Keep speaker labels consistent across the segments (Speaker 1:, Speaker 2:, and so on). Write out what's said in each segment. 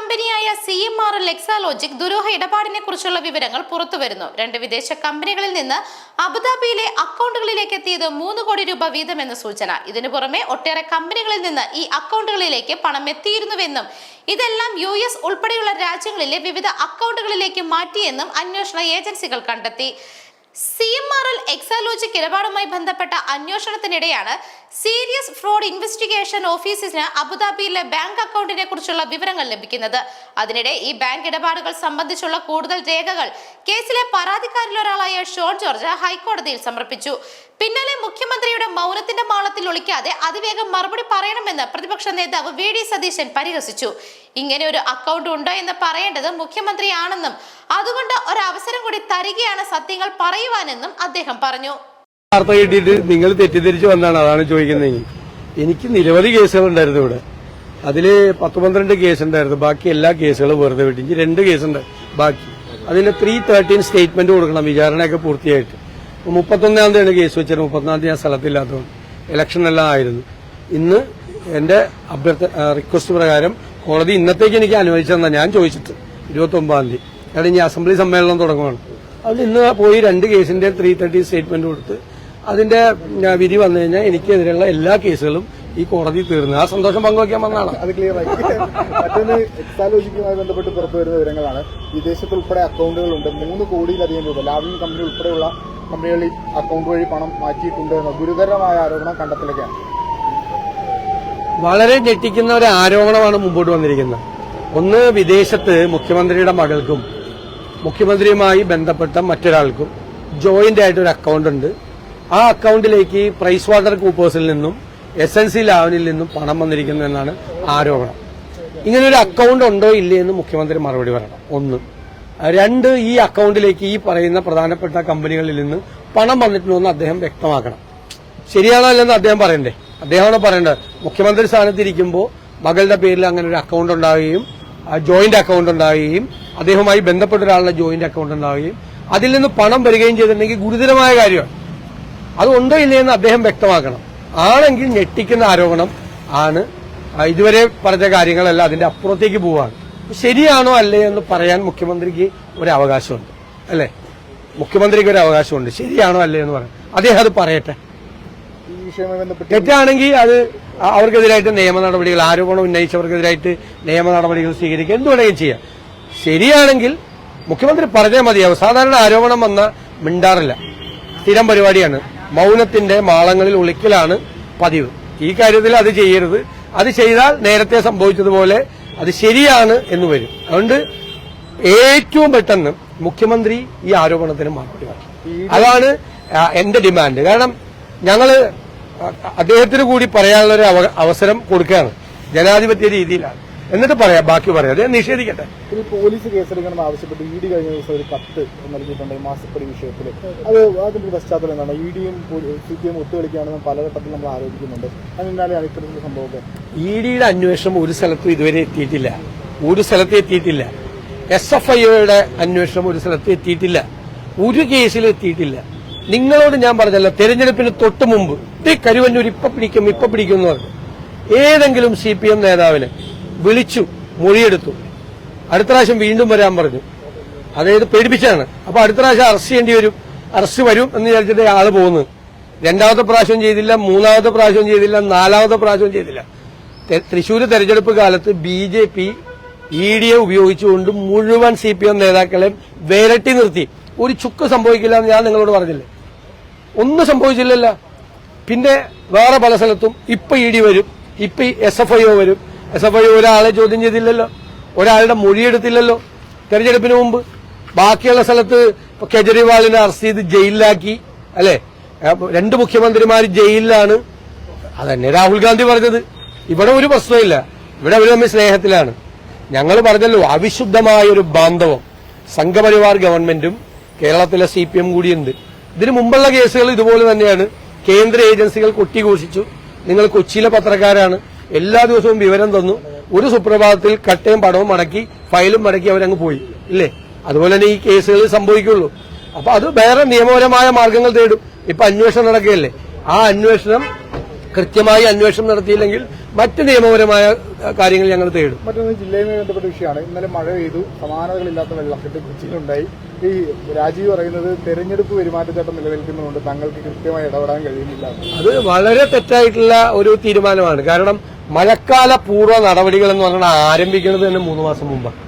Speaker 1: കമ്പനിയായ C M R L Exalogic ദുരൂഹ ഇടപാടിനെ കുറിച്ചുള്ള വിവരങ്ങൾ പുറത്തുവരുന്നു. രണ്ട് വിദേശ കമ്പനികളിൽ നിന്ന് അബുദാബിയിലെ അക്കൗണ്ടുകളിലേക്ക് എത്തിയത് മൂന്ന് കോടി രൂപ വീതമെന്ന സൂചന. ഇതിനു പുറമെ ഒട്ടേറെ കമ്പനികളിൽ നിന്ന് ഈ അക്കൗണ്ടുകളിലേക്ക് പണം എത്തിയിരുന്നുവെന്നും ഇതെല്ലാം യു എസ് ഉൾപ്പെടെയുള്ള രാജ്യങ്ങളിലെ വിവിധ അക്കൗണ്ടുകളിലേക്ക് മാറ്റിയെന്നും അന്വേഷണ ഏജൻസികൾ കണ്ടെത്തി. C M R L Exalogic ഇടപാടുമായി ബന്ധപ്പെട്ട അന്വേഷണത്തിനിടെയാണ് സീരിയസ് ഫ്രോഡ് ഇൻവെസ്റ്റിഗേഷൻ ഓഫീസിന് അബുദാബിയിലെ ബാങ്ക് അക്കൗണ്ടിനെ കുറിച്ചുള്ള വിവരങ്ങൾ ലഭിക്കുന്നത്. അതിനിടെ ഈ ബാങ്ക് ഇടപാടുകൾ സംബന്ധിച്ചുള്ള കൂടുതൽ രേഖകൾ കേസിലെ പരാതിക്കാരിലൊരാളായ ഷോൺ ജോർജ് ഹൈക്കോടതിയിൽ സമർപ്പിച്ചു. പിന്നാലെ മുഖ്യമന്ത്രിയുടെ മൗനത്തിന്റെ മാളത്തിൽ ഒളിക്കാതെ അതിവേഗം മറുപടി പറയണമെന്ന് പ്രതിപക്ഷ നേതാവ് വി ഡി സതീശൻ പരിഹസിച്ചു. ഇങ്ങനെ ഒരു അക്കൗണ്ട് ഉണ്ടോ എന്ന് പറയേണ്ടത് മുഖ്യമന്ത്രിയാണെന്നും അതുകൊണ്ട് ഒരു അവസരം കൂടി തരികയാണ് സത്യങ്ങൾ പറയുവാനെന്നും അദ്ദേഹം പറഞ്ഞു.
Speaker 2: വാർത്ത കിട്ടിയിട്ട് നിങ്ങൾ തെറ്റിദ്ധരിച്ചു വന്നാണ് അതാണ് ചോദിക്കുന്നത് എനിക്ക് നിരവധി കേസുകൾ ഉണ്ടായിരുന്നു ഇവിടെ. അതിൽ പത്ത് പന്ത്രണ്ട് കേസ് ഉണ്ടായിരുന്നു. ബാക്കി എല്ലാ കേസുകളും വെറുതെ വിട്ടു. രണ്ട് കേസുണ്ട് ബാക്കി. അതിന് ത്രീ തേർട്ടീൻ സ്റ്റേറ്റ്മെന്റ് കൊടുക്കണം. വിചാരണയൊക്കെ പൂർത്തിയായിട്ട്. മുപ്പത്തൊന്നാം തീയതിയാണ് കേസ് വെച്ചത്. മുപ്പത്തൊന്നാം തീയതി ഞാൻ സ്ഥലത്തില്ലാത്തതുകൊണ്ട് ഇലക്ഷൻ എല്ലാം ആയിരുന്നു. ഇന്ന് എന്റെ അഭ്യർത്ഥ റിക്വസ്റ്റ് പ്രകാരം കോടതി ഇന്നത്തേക്ക് എനിക്ക് അനുവദിച്ചതെന്നാണ് ഞാൻ ചോദിച്ചിട്ട് ഇരുപത്തി ഒമ്പതാം തീയതി. അതായത് ഇനി അസംബ്ലി സമ്മേളനം തുടങ്ങുകയാണ് അതിൽ ഇന്ന് പോയി രണ്ട് കേസിന്റെ ത്രീ തേർട്ടി സ്റ്റേറ്റ്മെന്റ് കൊടുത്ത് അതിന്റെ വിധി വന്നു കഴിഞ്ഞാൽ എനിക്കെതിരെയുള്ള എല്ലാ കേസുകളും ഈ കോടതി തീർന്നു. ആ സന്തോഷം പങ്കുവയ്ക്കാൻ വന്നതാണ്.
Speaker 3: അത് ക്ലിയർ ആയി. മറ്റൊന്ന് എക്സാലോജിക്കുമായി ബന്ധപ്പെട്ട് പുറത്തു വരുന്ന വിവരങ്ങളാണ്. വിദേശത്ത് ഉൾപ്പെടെ അക്കൗണ്ടുകളുണ്ട് മൂന്ന് കോടിയിലധികം രൂപ. ലാവിൻ കമ്പനി ഉൾപ്പെടെയുള്ള കമ്പനികളിൽ അക്കൗണ്ട് വഴി പണം മാറ്റിയിട്ടുണ്ട് എന്ന ഗുരുതരമായ ആരോപണം കണ്ടെത്തലൊക്കെയാണ്.
Speaker 2: വളരെ ഞെട്ടിക്കുന്ന ഒരു ആരോപണമാണ് മുമ്പോട്ട് വന്നിരിക്കുന്നത്. ഒന്ന് വിദേശത്ത് മുഖ്യമന്ത്രിയുടെ മകൾക്കും മുഖ്യമന്ത്രിയുമായി ബന്ധപ്പെട്ട മറ്റൊരാൾക്കും ജോയിന്റ് ആയിട്ട് ഒരു അക്കൗണ്ട് ഉണ്ട്. ആ അക്കൗണ്ടിലേക്ക് പ്രൈസ് വാട്ടർ കൂപ്പേഴ്സിൽ നിന്നും എസ് എൻ സി ലാവനിൽ നിന്നും പണം വന്നിരിക്കുന്നു എന്നാണ് ആരോപണം. ഇങ്ങനൊരു അക്കൗണ്ട് ഉണ്ടോ ഇല്ലേ എന്ന് മുഖ്യമന്ത്രി മറുപടി പറയണം. ഒന്ന്. രണ്ട് ഈ അക്കൗണ്ടിലേക്ക് ഈ പറയുന്ന പ്രധാനപ്പെട്ട കമ്പനികളിൽ നിന്ന് പണം വന്നിട്ടുണ്ടോ എന്ന് അദ്ദേഹം വ്യക്തമാക്കണം. ശരിയാണോ അല്ലെന്ന് അദ്ദേഹം പറയണ്ടേ? അദ്ദേഹമാണ് പറയേണ്ടത്. മുഖ്യമന്ത്രി സ്ഥാനത്തിരിക്കുമ്പോൾ മകളുടെ പേരിൽ അങ്ങനെ ഒരു അക്കൗണ്ട് ഉണ്ടാവുകയും ജോയിന്റ് അക്കൗണ്ട് ഉണ്ടാവുകയും അദ്ദേഹവുമായി ബന്ധപ്പെട്ട ഒരാളുടെ ജോയിന്റ് അക്കൗണ്ട് ഉണ്ടാവുകയും അതിൽ നിന്ന് പണം വരികയും ചെയ്തിട്ടുണ്ടെങ്കിൽ ഗുരുതരമായ കാര്യമാണ്. അത് ഉണ്ടോ ഇല്ലയെന്ന് അദ്ദേഹം വ്യക്തമാക്കണം. ആണെങ്കിൽ ഞെട്ടിക്കുന്ന ആരോപണം ആണ്. ഇതുവരെ പറഞ്ഞ കാര്യങ്ങളെല്ലാം അതിന്റെ അപ്പുറത്തേക്ക് പോവാണ്. ശരിയാണോ അല്ലേ എന്ന് പറയാൻ മുഖ്യമന്ത്രിക്ക് ഒരു അവകാശമുണ്ട്. അല്ലേ? മുഖ്യമന്ത്രിക്ക് ഒരു അവകാശമുണ്ട്. ശരിയാണോ അല്ലേ എന്ന് പറയാൻ. അദ്ദേഹം അത് പറയട്ടെ. തെറ്റാണെങ്കിൽ അത് അവർക്കെതിരായിട്ട് നിയമ നടപടികൾ ആരോപണം ഉന്നയിച്ചവർക്കെതിരായിട്ട് നിയമ നടപടികൾ സ്വീകരിക്കുക. എന്ത് വേണമെങ്കിലും ചെയ്യാം. ശരിയാണെങ്കിൽ മുഖ്യമന്ത്രി പറഞ്ഞാൽ മതിയാവും സാധാരണ ആരോപണം വന്ന മിണ്ടാറില്ല. സ്ഥിരം പരിപാടിയാണ്. മൗനത്തിന്റെ മാളങ്ങളിൽ ഉളിക്കലാണ് പതിവ്. ഈ കാര്യത്തിൽ അത് ചെയ്യരുത്. അത് ചെയ്താൽ നേരത്തെ സംഭവിച്ചതുപോലെ അത് ശരിയാണ് എന്ന് വരും. അതുകൊണ്ട് ഏറ്റവും പെട്ടെന്ന് മുഖ്യമന്ത്രി ഈ ആരോപണത്തിന് മറുപടി പറയും അതാണ് എന്റെ ഡിമാൻഡ് കാരണം ഞങ്ങൾ അദ്ദേഹത്തിന് കൂടി പറയാനുള്ള ഒരു അവസരം കൊടുക്കുകയാണ്. ജനാധിപത്യ രീതിയിലാണ്. എന്നിട്ട് പറയാം ബാക്കി പറയാം. അത് നിഷേധിക്കട്ടെ.
Speaker 3: ഇനി പോലീസ് കേസെടുക്കണം ആവശ്യപ്പെട്ട് ഇ ഡി കഴിഞ്ഞ ദിവസം ഒരു കത്ത് നൽകിയിട്ടുണ്ട് ഈ മാസപ്പടി വിഷയത്തിൽ. അത് അതിന്റെ പശ്ചാത്തലം എന്താണ്? ഇ ഡിയും സി പി എം ഒത്തുകളിക്കുകയാണെന്ന് പലഘട്ടത്തിൽ നമ്മൾ ആരോപിക്കുന്നുണ്ട്. അതിനാലാണ് ഇത്തരത്തിലുള്ള സംഭവമൊക്കെ.
Speaker 2: ഇ ഡിയുടെ അന്വേഷണം ഒരു സ്ഥലത്തും ഇതുവരെ എത്തിയിട്ടില്ല. ഒരു സ്ഥലത്ത് എത്തിയിട്ടില്ല. എസ് എഫ് ഐയുടെ അന്വേഷണം ഒരു സ്ഥലത്ത് എത്തിയിട്ടില്ല. ഒരു കേസിൽ എത്തിയിട്ടില്ല. നിങ്ങളോട് ഞാൻ പറഞ്ഞല്ലോ തെരഞ്ഞെടുപ്പിന് തൊട്ട് മുമ്പ് ഈ കരുവന്നൂർ ഇപ്പൊ പിടിക്കും ഇപ്പൊ പിടിക്കും എന്ന് പറഞ്ഞു. ഏതെങ്കിലും സി പി എം നേതാവിനെ വിളിച്ചു മൊഴിയെടുത്തു. അടുത്ത പ്രാവശ്യം വീണ്ടും വരാൻ പറഞ്ഞു. അതായത് പേടിപ്പിച്ചാണ്. അപ്പൊ അടുത്ത പ്രാവശ്യം അറസ്റ്റ് ചെയ്യേണ്ടി വരും. അറസ്റ്റ് വരും എന്ന് വിചാരിച്ചിട്ട് ആൾ പോകുന്നത്. രണ്ടാമത്തെ പ്രാവശ്യം ചെയ്തില്ല മൂന്നാമത്തെ പ്രാവശ്യം ചെയ്തില്ല നാലാമത്തെ പ്രാവശ്യം ചെയ്തില്ല. തൃശൂർ തെരഞ്ഞെടുപ്പ് കാലത്ത് ബി ജെ പി ഇ ഡിയെ ഉപയോഗിച്ചുകൊണ്ട് മുഴുവൻ സി പി എം നേതാക്കളെയും വേരട്ടി നിർത്തി. ഒരു ചുക്ക് സംഭവിക്കില്ല എന്ന് ഞാൻ നിങ്ങളോട് പറഞ്ഞില്ലേ? ഒന്നും സംഭവിച്ചില്ലല്ലോ. പിന്നെ വേറെ പല സ്ഥലത്തും ഇപ്പൊ ഇ ഡി വരും ഇപ്പൊ എസ് എഫ് ഐ ഒ വരും എസ് എഫ് ഐ ഒരാളെ ചോദ്യം ചെയ്തില്ലല്ലോ. ഒരാളുടെ മൊഴിയെടുത്തില്ലല്ലോ തെരഞ്ഞെടുപ്പിന് മുമ്പ് ബാക്കിയുള്ള സ്ഥലത്ത് കെജ്രിവാളിനെ അറസ്റ്റ് ചെയ്ത് ജയിലിലാക്കി അല്ലെ? രണ്ട് മുഖ്യമന്ത്രിമാർ ജയിലിലാണ്. അതന്നെ രാഹുൽ ഗാന്ധി പറഞ്ഞത്. ഇവിടെ ഒരു പ്രശ്നമില്ല ഇവിടെ അവർ തമ്മിൽ സ്നേഹത്തിലാണ്. ഞങ്ങൾ പറഞ്ഞല്ലോ അവിശുദ്ധമായ ഒരു ബാന്ധവം. സംഘപരിവാർ ഗവൺമെന്റും കേരളത്തിലെ സി പി എം കൂടിയുണ്ട്. ഇതിനു മുമ്പുള്ള കേസുകൾ ഇതുപോലെ തന്നെയാണ്. കേന്ദ്ര ഏജൻസികൾ കൊട്ടിഘോഷിച്ചു നിങ്ങൾ കൊച്ചിയിലെ പത്രക്കാരാണ്. എല്ലാ ദിവസവും വിവരം തന്നു. ഒരു സുപ്രഭാതത്തിൽ കട്ടയും പടവും മടക്കി ഫയലും മടക്കി അവരങ്ങ് പോയി. ഇല്ലേ? അതുപോലെ തന്നെ ഈ കേസുകൾ സംഭവിക്കുള്ളൂ. അപ്പൊ അത് വേറെ നിയമപരമായ മാർഗങ്ങൾ തേടും. ഇപ്പൊ അന്വേഷണം നടക്കുകയല്ലേ? ആ അന്വേഷണം കൃത്യമായി അന്വേഷണം നടത്തിയില്ലെങ്കിൽ മറ്റ് നിയമപരമായ കാര്യങ്ങൾ ഞങ്ങൾ തേടും.
Speaker 3: മറ്റൊന്ന് ജില്ലയുമായി ബന്ധപ്പെട്ട വിഷയമാണ്. ഇന്നലെ മഴ പെയ്തു. സമാനതകളില്ലാത്ത വെള്ളക്കെട്ട് കൊച്ചിയിലുണ്ടായി ഈ രാജീവ് പറയുന്നത് തെരഞ്ഞെടുപ്പ് പെരുമാറ്റച്ചട്ടം നിലനിൽക്കുന്നതുകൊണ്ട് തങ്ങൾക്ക് കൃത്യമായി ഇടപെടാൻ കഴിയുന്നില്ല.
Speaker 2: അത് വളരെ തെറ്റായിട്ടുള്ള ഒരു തീരുമാനമാണ്. കാരണം മഴക്കാല പൂർവ നടപടികൾ എന്ന് പറഞ്ഞാൽ ആരംഭിക്കുന്നത് തന്നെ മൂന്ന് മാസം മുമ്പാണ്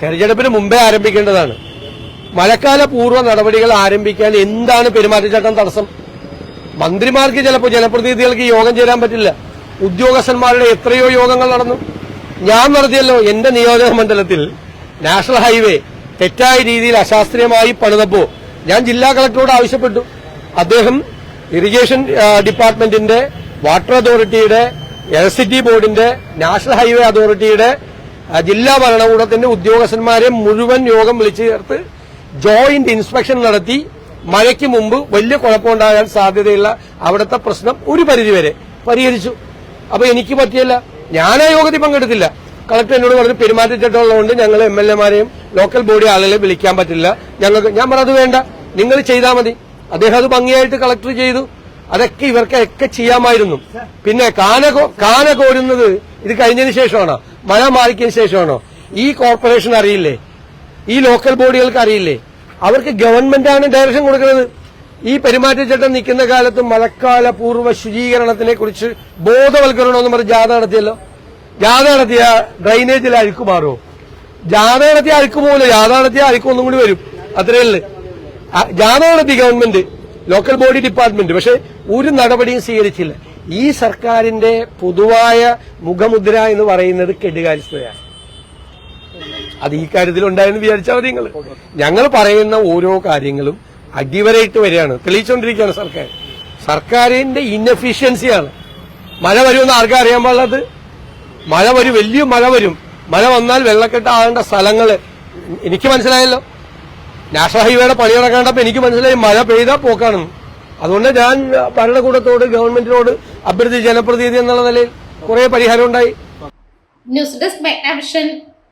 Speaker 2: തെരഞ്ഞെടുപ്പിന് മുമ്പേ ആരംഭിക്കേണ്ടതാണ്. മഴക്കാല പൂർവ നടപടികൾ ആരംഭിക്കാൻ എന്താണ് പെരുമാറ്റച്ചട്ടം തടസ്സം? മന്ത്രിമാർക്ക് ചിലപ്പോൾ ജനപ്രതിനിധികൾക്ക് യോഗം ചേരാൻ പറ്റില്ല. ഉദ്യോഗസ്ഥന്മാരുടെ എത്രയോ യോഗങ്ങൾ നടന്നു. ഞാൻ നടത്തിയല്ലോ എന്റെ നിയോജക മണ്ഡലത്തിൽ നാഷണൽ ഹൈവേ തെറ്റായ രീതിയിൽ അശാസ്ത്രീയമായി പണിതപ്പോ ഞാൻ ജില്ലാ കളക്ടറോട് ആവശ്യപ്പെട്ടു. അദ്ദേഹം ഇറിഗേഷൻ ഡിപ്പാർട്ട്മെന്റിന്റെ വാട്ടർ അതോറിറ്റിയുടെ ഇലക്ട്രിസിറ്റി ബോർഡിന്റെ നാഷണൽ ഹൈവേ അതോറിറ്റിയുടെ ജില്ലാ ഭരണകൂടത്തിന്റെ ഉദ്യോഗസ്ഥന്മാരെ മുഴുവൻ യോഗം വിളിച്ചു ചേർത്ത് ജോയിന്റ് ഇൻസ്പെക്ഷൻ നടത്തി മഴയ്ക്ക് മുമ്പ് വലിയ കുഴപ്പമുണ്ടാകാൻ സാധ്യതയുള്ള അവിടുത്തെ പ്രശ്നം ഒരു പരിധിവരെ പരിഹരിച്ചു. അപ്പൊ എനിക്ക് പറ്റിയല്ല. ഞാൻ ആ യോഗത്തിൽ പങ്കെടുത്തില്ല. കളക്ടർ എന്നോട് പറഞ്ഞു പെരുമാറ്റച്ചട്ടമുള്ളതുകൊണ്ട് ഞങ്ങൾ എം എൽ എമാരെയും ലോക്കൽ ബോഡി ആളുകളെ വിളിക്കാൻ പറ്റില്ല. ഞങ്ങൾക്ക് ഞാൻ പറഞ്ഞത് വേണ്ട. നിങ്ങൾ ചെയ്താൽ മതി. അദ്ദേഹം അത് ഭംഗിയായിട്ട് കളക്ടർ ചെയ്തു. അതൊക്കെ ഇവർക്കൊക്കെ ചെയ്യാമായിരുന്നു. പിന്നെ കാന കോ- കാന കോരുന്നത് ഇത് കഴിഞ്ഞതിന് ശേഷമാണോ? മഴ മാറിക്കതിന് ശേഷമാണോ? ഈ കോർപ്പറേഷൻ അറിയില്ലേ? ഈ ലോക്കൽ ബോഡികൾക്ക് അറിയില്ലേ? അവർക്ക് ഗവൺമെന്റാണ് ഡയറക്ഷൻ കൊടുക്കുന്നത്. ഈ പെരുമാറ്റച്ചട്ടം നിൽക്കുന്ന കാലത്ത് മഴക്കാല പൂർവ ശുചീകരണത്തിനെ കുറിച്ച് ബോധവൽക്കരണമെന്ന് പറഞ്ഞ് ജാഥ നടത്തിയല്ലോ. ജാഥ നടത്തിയ ഡ്രൈനേജിൽ അഴുക്ക് മാറുമോ? ജാഥ നടത്തിയ അഴുക്ക് ജാഥ നടത്തിയ അഴുക്ക് ഒന്നും കൂടി വരും. അത്രയല്ലേ ജാഥ നടത്തി ഗവൺമെന്റ്. Local body department. പക്ഷെ ഒരു നടപടിയും സ്വീകരിച്ചില്ല. ഈ സർക്കാരിന്റെ പൊതുവായ മുഖമുദ്ര എന്ന് പറയുന്നത് കെടുകാര്യസ്ഥതയാണ് അത് ഈ കാര്യത്തിൽ ഉണ്ടായെന്ന് വിചാരിച്ചാൽ മതി നിങ്ങൾ ഞങ്ങൾ പറയുന്ന ഓരോ കാര്യങ്ങളും അടിവരയിട്ട് വരികയാണ്. തെളിയിച്ചുകൊണ്ടിരിക്കുകയാണ് സർക്കാർ. സർക്കാരിന്റെ ഇൻഎഫിഷ്യൻസിയാണ് മഴ വരുമെന്ന് ആർക്കും അറിയാൻ പാടുള്ളത് മഴ വരും വലിയ മഴ വരും. മഴ വന്നാൽ വെള്ളക്കെട്ട് ആകേണ്ട സ്ഥലങ്ങൾ. എനിക്ക് മനസ്സിലായല്ലോ? നാഷണൽ ഹൈവേയുടെ പണി നടക്കേണ്ടപ്പോൾ എനിക്ക് മനസ്സിലായി മഴ പെയ്താൽ പോക്കാണ്. അതുകൊണ്ട് ഞാൻ ഭരണകൂടത്തോട് ഗവൺമെന്റിനോട് അഭ്യർത്ഥി ജനപ്രതിനിധി എന്നുള്ള നിലയിൽ കുറെ പരിഹാരം ഉണ്ടായി.
Speaker 1: News desk